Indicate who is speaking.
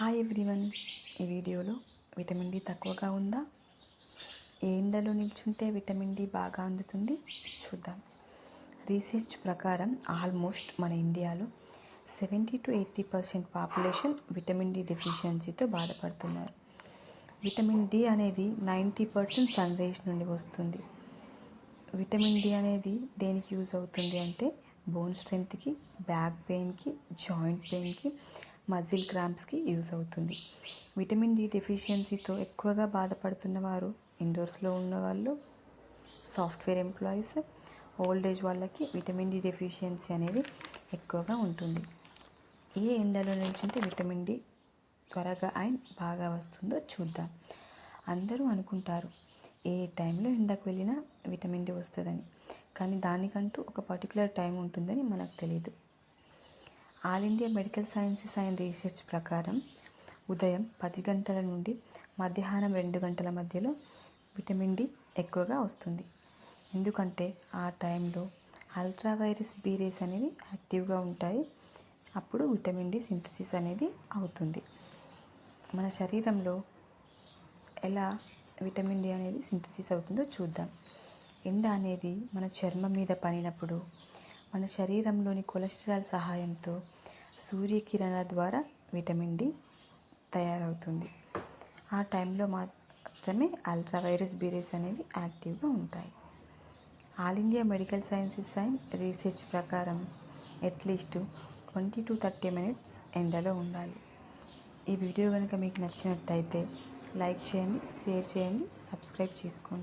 Speaker 1: Hi everyone ఈ వీడియోలో vitamin D తక్కువగా ఉందా? ఏ ఎండలో నిల్చుంటే విటమిన్ డి బాగా అందుతుంది? చూద్దాం. రీసెర్చ్ ప్రకారం ఆల్మోస్ట్ మన ఇండియాలో seventy to eighty percent population vitamin D డెఫిషియన్సీతో బాధపడుతున్నారు. విటమిన్ డి అనేది నైంటీ పర్సెంట్ సన్ రేస్ నుండి వస్తుంది. విటమిన్ డి అనేది దేనికి యూజ్ అవుతుంది అంటే బోన్ స్ట్రెంత్కి బ్యాక్ పెయిన్కి జాయింట్ పెయిన్కి మజిల్ క్రాంప్స్కి యూజ్ అవుతుంది. విటమిన్ డి డెఫిషియన్సీతో ఎక్కువగా బాధపడుతున్న వారు ఇండోర్స్లో ఉన్నవాళ్ళు సాఫ్ట్వేర్ ఎంప్లాయీస్ ఓల్డ్ ఏజ్ వాళ్ళకి విటమిన్ డి డెఫిషియన్సీ అనేది ఎక్కువగా ఉంటుంది. ఏ ఎండలో నిల్చుంటే విటమిన్ డి త్వరగా అండ్ బాగా వస్తుందో చూద్దాం. అందరూ అనుకుంటారు ఏ టైంలో ఎండకు వెళ్ళినా విటమిన్ డి వస్తుందని. కానీ దానికంటూ ఒక పర్టికులర్ టైం ఉంటుందని మనకు తెలియదు all India medical sciences and research ప్రకారం ఉదయం పది గంటల నుండి మధ్యాహ్నం రెండు గంటల మధ్యలో విటమిన్ డి ఎక్కువగా వస్తుంది. ఎందుకంటే ఆ టైంలో అల్ట్రా వైరస్ బీరేస్ అనేవి యాక్టివ్గా ఉంటాయి. అప్పుడు విటమిన్ డి సింథసిస్ అనేది అవుతుంది. మన శరీరంలో ఎలా విటమిన్ డి అనేది సింథసిస్ అవుతుందో చూద్దాం. ఎండ అనేది మన చర్మం మీద పడినప్పుడు మన శరీరంలోని కొలెస్ట్రాల్ సహాయంతో సూర్యకిరణాల ద్వారా విటమిన్ డి తయారవుతుంది. ఆ టైంలో మాత్రమే అల్ట్రా వైరస్ బీరేస్ అనేవి యాక్టివ్గా ఉంటాయి. All India medical sciences and research ప్రకారం at least twenty to thirty minutes ఎండలో ఉండాలి. ఈ వీడియో కనుక మీకు నచ్చినట్టయితే లైక్ చేయండి షేర్ చేయండి సబ్స్క్రైబ్ చేసుకోండి.